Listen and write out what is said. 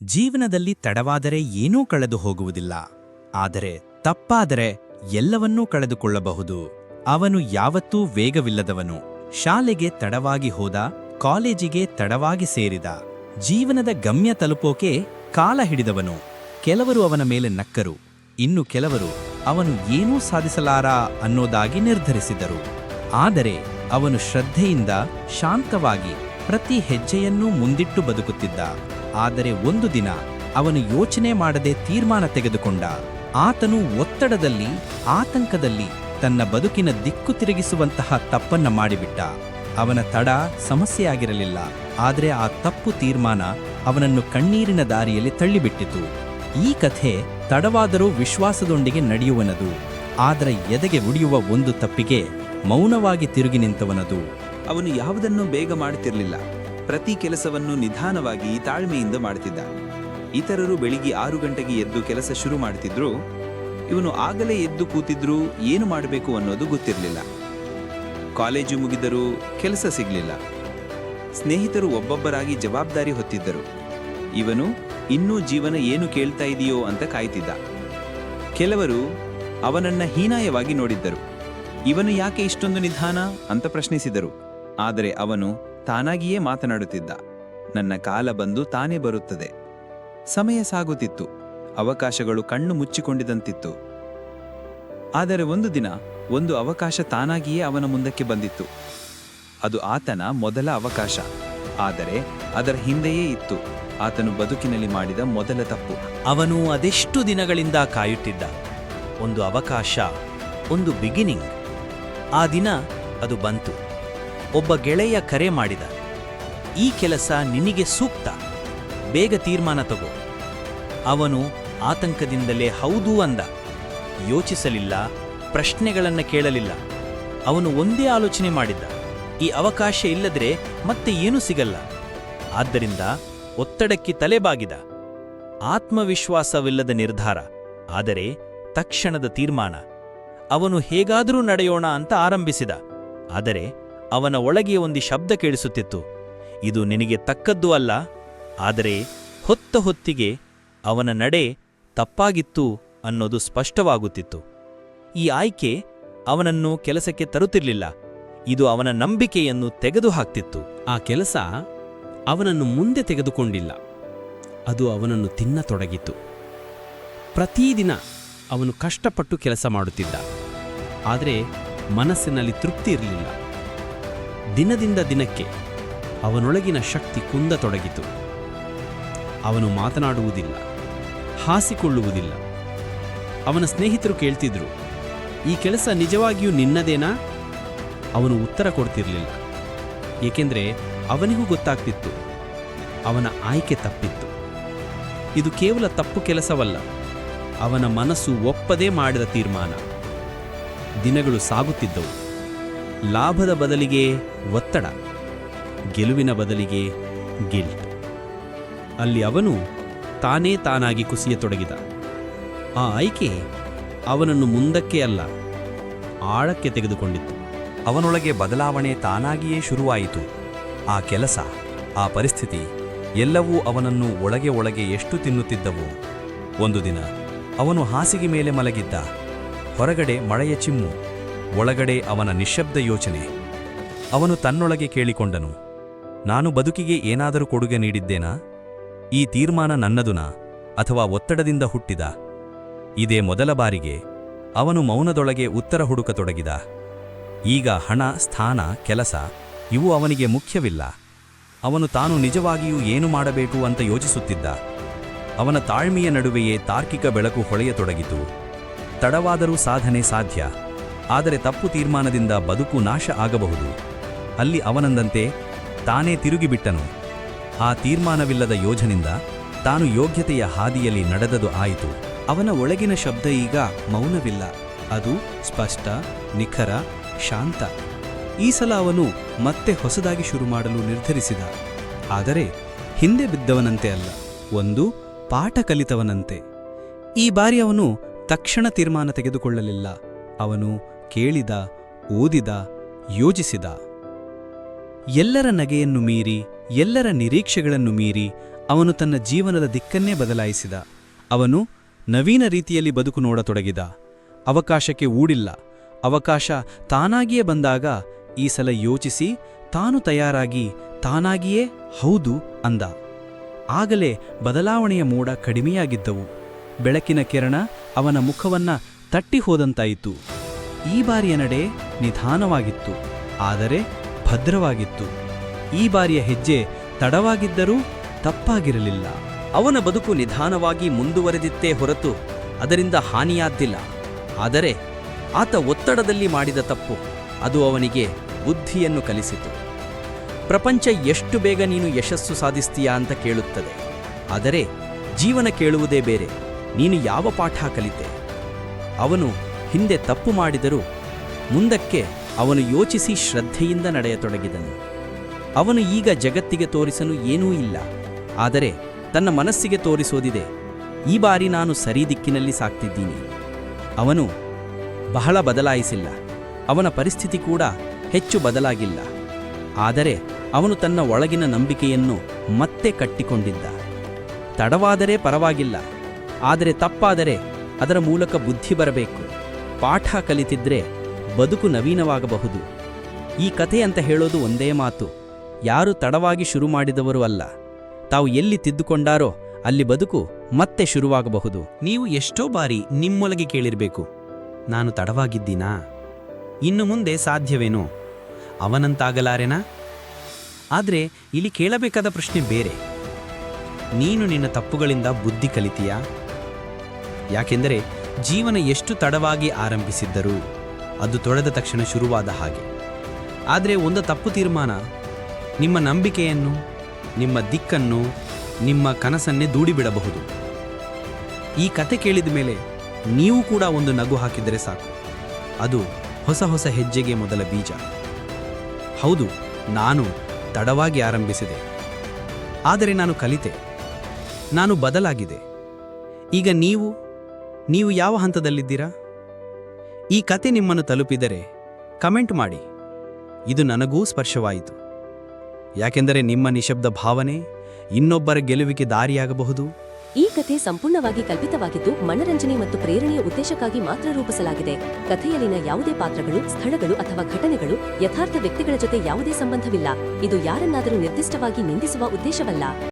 ಜೀವನದಲ್ಲಿ ತಡವಾದರೆ ಏನೂ ಕಳೆದು ಹೋಗುವುದಿಲ್ಲ. ಆದರೆ ತಪ್ಪಾದರೆ ಎಲ್ಲವನ್ನೂ ಕಳೆದುಕೊಳ್ಳಬಹುದು. ಅವನು ಯಾವತ್ತೂ ವೇಗವಿಲ್ಲದವನು. ಶಾಲೆಗೆ ತಡವಾಗಿ ಹೋದ, ಕಾಲೇಜಿಗೆ ತಡವಾಗಿ ಸೇರಿದ, ಜೀವನದ ಗಮ್ಯ ತಲುಪೋಕೆ ಕಾಲ ಹಿಡಿದವನು. ಕೆಲವರು ಅವನ ಮೇಲೆ ನಕ್ಕರು, ಇನ್ನು ಕೆಲವರು ಅವನು ಏನೂ ಸಾಧಿಸಲಾರ ಅನ್ನೋದಾಗಿ ನಿರ್ಧರಿಸಿದರು. ಆದರೆ ಅವನು ಶ್ರದ್ಧೆಯಿಂದ ಶಾಂತವಾಗಿ ಪ್ರತಿ ಹೆಜ್ಜೆಯನ್ನೂ ಮುಂದಿಟ್ಟು ಬದುಕುತ್ತಿದ್ದ. ಆದರೆ ಒಂದು ದಿನ ಅವನು ಯೋಚನೆ ಮಾಡದೆ ತೀರ್ಮಾನ ತೆಗೆದುಕೊಂಡ. ಆತನು ಒತ್ತಡದಲ್ಲಿ, ಆತಂಕದಲ್ಲಿ ತನ್ನ ಬದುಕಿನ ದಿಕ್ಕು ತಿರುಗಿಸುವಂತಹ ತಪ್ಪನ್ನ ಮಾಡಿಬಿಟ್ಟ. ಅವನ ತಡ ಸಮಸ್ಯೆಯಾಗಿರಲಿಲ್ಲ. ಆದರೆ ಆ ತಪ್ಪು ತೀರ್ಮಾನ ಅವನನ್ನು ಕಣ್ಣೀರಿನ ದಾರಿಯಲ್ಲಿ ತಳ್ಳಿಬಿಟ್ಟಿತು. ಈ ಕಥೆ ತಡವಾದರೂ ವಿಶ್ವಾಸದೊಂದಿಗೆ ನಡೆಯುವನದು. ಆದರೆ ಎದೆಗೆ ಉಡಿಯುವ ಒಂದು ತಪ್ಪಿಗೆ ಮೌನವಾಗಿ ತಿರುಗಿ ನಿಂತವನದು. ಅವನು ಯಾವುದನ್ನು ಬೇಗ ಮಾಡುತ್ತಿರಲಿಲ್ಲ. ಪ್ರತಿ ಕೆಲಸವನ್ನು ನಿಧಾನವಾಗಿ ತಾಳ್ಮೆಯಿಂದ ಮಾಡುತ್ತಿದ್ದ. ಇತರರು ಬೆಳಿಗ್ಗೆ ಆರು ಗಂಟೆಗೆ ಎದ್ದು ಕೆಲಸ ಶುರು ಮಾಡುತ್ತಿದ್ರು. ಇವನು ಆಗಲೇ ಎದ್ದು ಕೂತಿದ್ರೂ ಏನು ಮಾಡಬೇಕು ಅನ್ನೋದು ಗೊತ್ತಿರಲಿಲ್ಲ. ಕಾಲೇಜು ಮುಗಿದರೂ ಕೆಲಸ ಸಿಗಲಿಲ್ಲ. ಸ್ನೇಹಿತರು ಒಬ್ಬೊಬ್ಬರಾಗಿ ಜವಾಬ್ದಾರಿ ಹೊತ್ತಿದ್ದರು. ಇವನು, ಇನ್ನೂ ಜೀವನ ಏನು ಕೇಳ್ತಾ ಇದೆಯೋ ಅಂತ ಕಾಯ್ತಿದ್ದ. ಕೆಲವರು ಅವನನ್ನ ಹೀನಾಯವಾಗಿ ನೋಡಿದ್ದರು. ಇವನು ಯಾಕೆ ಇಷ್ಟೊಂದು ನಿಧಾನ? ಅಂತ ಪ್ರಶ್ನಿಸಿದರು. ಆದರೆ ಅವನು ತಾನಾಗಿಯೇ ಮಾತನಾಡುತ್ತಿದ್ದ. ನನ್ನ ಕಾಲ ಬಂದು ತಾನೇ ಬರುತ್ತದೆ. ಸಮಯ ಸಾಗುತ್ತಿತ್ತು. ಅವಕಾಶಗಳು ಕಣ್ಣು ಮುಚ್ಚಿಕೊಂಡಿದಂತಿತ್ತು ಆದರೆ ಒಂದು ದಿನ ಒಂದು ಅವಕಾಶ ತಾನಾಗಿಯೇ ಅವನ ಮುಂದಕ್ಕೆ ಬಂದಿತ್ತು. ಅದು ಆತನ ಮೊದಲ ಅವಕಾಶ. ಆದರೆ ಅದರ ಹಿಂದೆಯೇ ಇತ್ತು. ಆತನು ಬದುಕಿನಲ್ಲಿ ಮಾಡಿದ ಮೊದಲ ತಪ್ಪು. ಅವನು ಅದೆಷ್ಟು ದಿನಗಳಿಂದ ಕಾಯುತ್ತಿದ್ದ? ಒಂದು ಅವಕಾಶ, ಒಂದು ಬಿಗಿನಿಂಗ್ ಆ ದಿನ ಅದು ಬಂತು. ಒಬ್ಬ ಗೆಳೆಯ ಕರೆ ಮಾಡಿದ. ಈ ಕೆಲಸ ನಿನಗೆ ಸೂಕ್ತ. ಬೇಗ ತೀರ್ಮಾನ ತಗೋ. ಅವನು ಆತಂಕದಿಂದಲೇ ಹೌದು ಅಂದ. ಯೋಚಿಸಲಿಲ್ಲ, ಪ್ರಶ್ನೆಗಳನ್ನು ಕೇಳಲಿಲ್ಲ. ಅವನು ಒಂದೇ ಆಲೋಚನೆ ಮಾಡಿದ್ದ. ಈ ಅವಕಾಶ ಇಲ್ಲದ್ರೆ ಮತ್ತೆ ಏನೂ ಸಿಗಲ್ಲ. ಆದ್ದರಿಂದ ಒತ್ತಡಕ್ಕೆ ತಲೆಬಾಗಿದ. ಆತ್ಮವಿಶ್ವಾಸವಿಲ್ಲದ ನಿರ್ಧಾರ. ಆದರೆ ತಕ್ಷಣದ ತೀರ್ಮಾನ. ಅವನು ಹೇಗಾದರೂ ನಡೆಯೋಣ ಅಂತ ಆರಂಭಿಸಿದ. ಆದರೆ ಅವನ ಒಳಗೆ ಒಂದು ಶಬ್ದ ಕೇಳಿಸುತ್ತಿತ್ತು. ಇದು ನಿನಗೆ ತಕ್ಕದ್ದು ಅಲ್ಲ, ಆದರೆ ಹೊತ್ತ ಹೊತ್ತಿಗೆ ಅವನ ನಡೆ ತಪ್ಪಾಗಿತ್ತು ಅನ್ನೋದು ಸ್ಪಷ್ಟವಾಗುತ್ತಿತ್ತು. ಈ ಆಯ್ಕೆ ಅವನನ್ನು ಕೆಲಸಕ್ಕೆ ತರುತ್ತಿರಲಿಲ್ಲ. ಇದು ಅವನ ನಂಬಿಕೆಯನ್ನು ತೆಗೆದುಹಾಕ್ತಿತ್ತು. ಆ ಕೆಲಸ ಅವನನ್ನು ಮುಂದೆ ತೆಗೆದುಕೊಂಡಿಲ್ಲ. ಅದು ಅವನನ್ನು ತಿನ್ನತೊಡಗಿತು ಪ್ರತಿದಿನ ಅವನು ಕಷ್ಟಪಟ್ಟು ಕೆಲಸ ಮಾಡುತ್ತಿದ್ದ. ಆದರೆ ಮನಸ್ಸಿನಲ್ಲಿ ತೃಪ್ತಿ ಇರಲಿಲ್ಲ. ದಿನದಿಂದ ದಿನಕ್ಕೆ ಅವನೊಳಗಿನ ಶಕ್ತಿ ಕುಂದತೊಡಗಿತು. ಅವನು ಮಾತನಾಡುವುದಿಲ್ಲ, ಹಾಸಿಕೊಳ್ಳುವುದಿಲ್ಲ. ಅವನ ಸ್ನೇಹಿತರು ಕೇಳ್ತಿದ್ರು, ಈ ಕೆಲಸ ನಿಜವಾಗಿಯೂ ನಿನ್ನದೇನಾ? ಅವನು ಉತ್ತರ ಕೊಡ್ತಿರಲಿಲ್ಲ. ಏಕೆಂದರೆ ಅವನಿಗೂ ಗೊತ್ತಾಗ್ತಿತ್ತು, ಅವನ ಆಯ್ಕೆ ತಪ್ಪಿತ್ತು. ಇದು ಕೇವಲ ತಪ್ಪು ಕೆಲಸವಲ್ಲ, ಅವನ ಮನಸ್ಸು ಒಪ್ಪದೇ ಮಾಡಿದ ತೀರ್ಮಾನ. ದಿನಗಳು ಸಾಗುತ್ತಿದ್ದವು. ಲಾಭದ ಬದಲಿಗೆ ಒತ್ತಡ, ಗೆಲುವಿನ ಬದಲಿಗೆ ಗಿಲ್ಟ್. ಅಲ್ಲಿ ಅವನು ತಾನೇ ತಾನಾಗಿ ಕುಸಿಯತೊಡಗಿದ ಆ ಆಯ್ಕೆ ಅವನನ್ನು ಮುಂದಕ್ಕೆ ಅಲ್ಲ, ಆಳಕ್ಕೆ ತೆಗೆದುಕೊಂಡಿತ್ತು. ಅವನೊಳಗೆ ಬದಲಾವಣೆ ತಾನಾಗಿಯೇ ಶುರುವಾಯಿತು. ಆ ಕೆಲಸ, ಆ ಪರಿಸ್ಥಿತಿ ಎಲ್ಲವೂ ಅವನನ್ನು ಒಳಗೆ ಒಳಗೆ ಎಷ್ಟು ತಿನ್ನುತ್ತಿದ್ದವು. ಒಂದು ದಿನ ಅವನು ಹಾಸಿಗೆ ಮೇಲೆ ಮಲಗಿದ್ದ, ಹೊರಗಡೆ ಮಳೆಯ ಚಿಮ್ಮು. ಒಳಗಡೆ ಅವನ ನಿಶ್ಶಬ್ದ ಯೋಚನೆ. ಅವನು ತನ್ನೊಳಗೆ ಕೇಳಿಕೊಂಡನು, ನಾನು ಬದುಕಿಗೆ ಏನಾದರೂ ಕೊಡುಗೆ ನೀಡಿದ್ದೇನಾ? ಈ ತೀರ್ಮಾನ ನನ್ನದುನಾ? ಅಥವಾ ಒತ್ತಡದಿಂದ ಹುಟ್ಟಿದ? ಇದೇ ಮೊದಲ ಬಾರಿಗೆ ಅವನು ಮೌನದೊಳಗೆ ಉತ್ತರ ಹುಡುಕತೊಡಗಿದ. ಈಗ ಹಣ, ಸ್ಥಾನ, ಕೆಲಸ ಇವು ಅವನಿಗೆ ಮುಖ್ಯವಿಲ್ಲ. ಅವನು ತಾನು ನಿಜವಾಗಿಯೂ ಏನು ಮಾಡಬೇಕು ಅಂತ ಯೋಚಿಸುತ್ತಿದ್ದ. ಅವನ ತಾಳ್ಮೆಯ ನಡುವೆಯೇ ತಾರ್ಕಿಕ ಬೆಳಕು ಹೊಳೆಯತೊಡಗಿತು. ತಡವಾದರೂ ಸಾಧನೆ ಸಾಧ್ಯ. ಆದರೆ ತಪ್ಪು ತೀರ್ಮಾನದಿಂದ ಬದುಕು ನಾಶ ಆಗಬಹುದು. ಅಲ್ಲಿ ಅವನಂದಂತೆ ತಾನೇ ತಿರುಗಿಬಿಟ್ಟನು. ಆ ತೀರ್ಮಾನವಿಲ್ಲದ ಯೋಜನಿಂದ ತಾನು ಯೋಗ್ಯತೆಯ ಹಾದಿಯಲ್ಲಿ ನಡೆದದು ಆಯಿತು. ಅವನ ಒಳಗಿನ ಶಬ್ದ ಈಗ ಮೌನವಿಲ್ಲ. ಅದು ಸ್ಪಷ್ಟ, ನಿಖರ, ಶಾಂತ. ಈ ಸಲ ಅವನು ಮತ್ತೆ ಹೊಸದಾಗಿ ಶುರು ಮಾಡಲು ನಿರ್ಧರಿಸಿದ. ಆದರೆ ಹಿಂದೆ ಬಿದ್ದವನಂತೆ ಅಲ್ಲ, ಒಂದು ಪಾಠ ಕಲಿತವನಂತೆ. ಈ ಬಾರಿ ಅವನು ತಕ್ಷಣ ತೀರ್ಮಾನ ತೆಗೆದುಕೊಳ್ಳಲಿಲ್ಲ. ಅವನು ಕೇಳಿದ, ಓದಿದ, ಯೋಜಿಸಿದ. ಎಲ್ಲರ ನಗೆಯನ್ನು ಮೀರಿ, ಎಲ್ಲರ ನಿರೀಕ್ಷೆಗಳನ್ನು ಮೀರಿ ಅವನು ತನ್ನ ಜೀವನದ ದಿಕ್ಕನ್ನೇ ಬದಲಾಯಿಸಿದ. ಅವನು ನವೀನ ರೀತಿಯಲ್ಲಿ ಬದುಕು ನೋಡತೊಡಗಿದ. ಅವಕಾಶಕ್ಕೆ ಊಡಿಲ್ಲ. ಅವಕಾಶ ತಾನಾಗಿಯೇ ಬಂದಾಗ ಈ ಸಲ ಯೋಚಿಸಿ ತಾನು ತಯಾರಾಗಿ ತಾನಾಗಿಯೇ ಹೌದು ಅಂದ. ಆಗಲೇ ಬದಲಾವಣೆಯ ಮೋಡ ಕಡಿಮೆಯಾಗಿದ್ದವು. ಬೆಳಕಿನ ಕಿರಣ ಅವನ ಮುಖವನ್ನ ತಟ್ಟಿ ಹೋದಂತಾಯಿತು ಈ ಬಾರಿಯ ನಡೆ ನಿಧಾನವಾಗಿತ್ತು, ಆದರೆ ಭದ್ರವಾಗಿತ್ತು. ಈ ಬಾರಿಯ ಹೆಜ್ಜೆ ತಡವಾಗಿದ್ದರೂ ತಪ್ಪಾಗಿರಲಿಲ್ಲ. ಅವನ ಬದುಕು ನಿಧಾನವಾಗಿ ಮುಂದುವರೆದಿತ್ತೇ ಹೊರತು ಅದರಿಂದ ಹಾನಿಯಾದ್ದಿಲ್ಲ. ಆದರೆ ಆತ ಒತ್ತಡದಲ್ಲಿ ಮಾಡಿದ ತಪ್ಪು, ಅದು ಅವನಿಗೆ ಬುದ್ಧಿಯನ್ನು ಕಲಿಸಿತು. ಪ್ರಪಂಚ ಎಷ್ಟು ಬೇಗ ನೀನು ಯಶಸ್ಸು ಸಾಧಿಸ್ತೀಯಾ ಅಂತ ಕೇಳುತ್ತದೆ. ಆದರೆ ಜೀವನ ಕೇಳುವುದೇ ಬೇರೆ, ನೀನು ಯಾವ ಪಾಠ ಕಲಿತೆ? ಅವನು ಹಿಂದೆ ತಪ್ಪು ಮಾಡಿದರೂ ಮುಂದಕ್ಕೆ ಅವನು ಯೋಚಿಸಿ ಶ್ರದ್ಧೆಯಿಂದ ನಡೆಯತೊಡಗಿದನು. ಅವನು ಈಗ ಜಗತ್ತಿಗೆ ತೋರಿಸಲು ಏನೂ ಇಲ್ಲ. ಆದರೆ ತನ್ನ ಮನಸ್ಸಿಗೆ ತೋರಿಸೋದಿದೆ. ಈ ಬಾರಿ ನಾನು ಸರಿ ದಿಕ್ಕಿನಲ್ಲಿ ಸಾಕ್ತಿದ್ದೀನಿ. ಅವನು ಬಹಳ ಬದಲಾಯಿಸಿಲ್ಲ. ಅವನ ಪರಿಸ್ಥಿತಿ ಕೂಡ ಹೆಚ್ಚು ಬದಲಾಗಿಲ್ಲ. ಆದರೆ ಅವನು ತನ್ನ ಒಳಗಿನ ನಂಬಿಕೆಯನ್ನು ಮತ್ತೆ ಕಟ್ಟಿಕೊಂಡಿದ್ದ. ತಡವಾದರೆ ಪರವಾಗಿಲ್ಲ. ಆದರೆ ತಪ್ಪಾದರೆ ಅದರ ಮೂಲಕ ಬುದ್ಧಿ ಬರಬೇಕು. ಪಾಠ ಕಲಿತಿದ್ರೆ ಬದುಕು ನವೀನವಾಗಬಹುದು. ಈ ಕಥೆ ಅಂತ ಹೇಳೋದು ಒಂದೇ ಮಾತು. ಯಾರು ತಡವಾಗಿ ಶುರು ಮಾಡಿದವರು ಅಲ್ಲ. ತಾವು ಎಲ್ಲಿ ತಿದ್ದುಕೊಂಡಾರೋ ಅಲ್ಲಿ ಬದುಕು ಮತ್ತೆ ಶುರುವಾಗಬಹುದು. ನೀವು ಎಷ್ಟೋ ಬಾರಿ ನಿಮ್ಮೊಳಗೆ ಕೇಳಿರಬೇಕು, ನಾನು ತಡವಾಗಿದ್ದೀನಾ? ಇನ್ನು ಮುಂದೆ ಸಾಧ್ಯವೇನೋ? ಅವನಂತಾಗಲಾರೆನಾ? ಆದರೆ ಇಲ್ಲಿ ಕೇಳಬೇಕಾದ ಪ್ರಶ್ನೆ ಬೇರೆ. ನೀನು ನಿನ್ನ ತಪ್ಪುಗಳಿಂದ ಬುದ್ಧಿ ಕಲಿತೀಯಾ? ಯಾಕೆಂದರೆ ಜೀವನ ಎಷ್ಟು ತಡವಾಗಿ ಆರಂಭಿಸಿದ್ದರೂ, ಅದು ತೊಳೆದ ತಕ್ಷಣ ಶುರುವಾದ ಹಾಗೆ. ಆದರೆ ಒಂದು ತಪ್ಪು ತೀರ್ಮಾನ, ನಿಮ್ಮ ನಂಬಿಕೆಯನ್ನು, ನಿಮ್ಮ ದಿಕ್ಕನ್ನು, ನಿಮ್ಮ ಕನಸನ್ನೇ ದೂಡಿಬಿಡಬಹುದು. ಈ ಕತೆ ಕೇಳಿದ ಮೇಲೆ ನೀವು ಕೂಡ ಒಂದು ನಗು ಹಾಕಿದರೆ ಸಾಕು. ಅದು ಹೊಸ ಹೊಸ ಹೆಜ್ಜೆಗೆ ಮೊದಲ ಬೀಜ. ಹೌದು, ನಾನು ತಡವಾಗಿ ಆರಂಭಿಸಿದೆ. ಆದರೆ ನಾನು ಕಲಿತೆ. ನಾನು ಬದಲಾಗಿದೆ. ಈಗ ನೀವು ನೀವು ಯಾವ ಹಂತದಲ್ಲಿದ್ದೀರಾ? ಈ ಕತೆ ನಿಮ್ಮನ್ನು ತಲುಪಿದರೆ ಕಮೆಂಟ್ ಮಾಡಿ. ಇದು ನನಗೂ ಸ್ಪರ್ಶವಾಯಿತು. ಯಾಕೆಂದರೆ ನಿಮ್ಮ ನಿಶಬ್ದ ಭಾವನೆ ಇನ್ನೊಬ್ಬರ ಗೆಲುವಿಗೆ ದಾರಿಯಾಗಬಹುದು. ಈ ಕಥೆ ಸಂಪೂರ್ಣವಾಗಿ ಕಲ್ಪಿತವಾಗಿದ್ದು ಮನರಂಜನೆ ಮತ್ತು ಪ್ರೇರಣೆಯ ಉದ್ದೇಶಕ್ಕಾಗಿ ಮಾತ್ರ ರೂಪಿಸಲಾಗಿದೆ. ಕಥೆಯಲ್ಲಿನ ಯಾವುದೇ ಪಾತ್ರಗಳು, ಸ್ಥಳಗಳು ಅಥವಾ ಘಟನೆಗಳು ಯಥಾರ್ಥ ವ್ಯಕ್ತಿಗಳ ಜೊತೆ ಯಾವುದೇ ಸಂಬಂಧವಿಲ್ಲ. ಇದು ಯಾರನ್ನಾದರೂ ನಿರ್ದಿಷ್ಟವಾಗಿ ನಿಂದಿಸುವ ಉದ್ದೇಶವಲ್ಲ.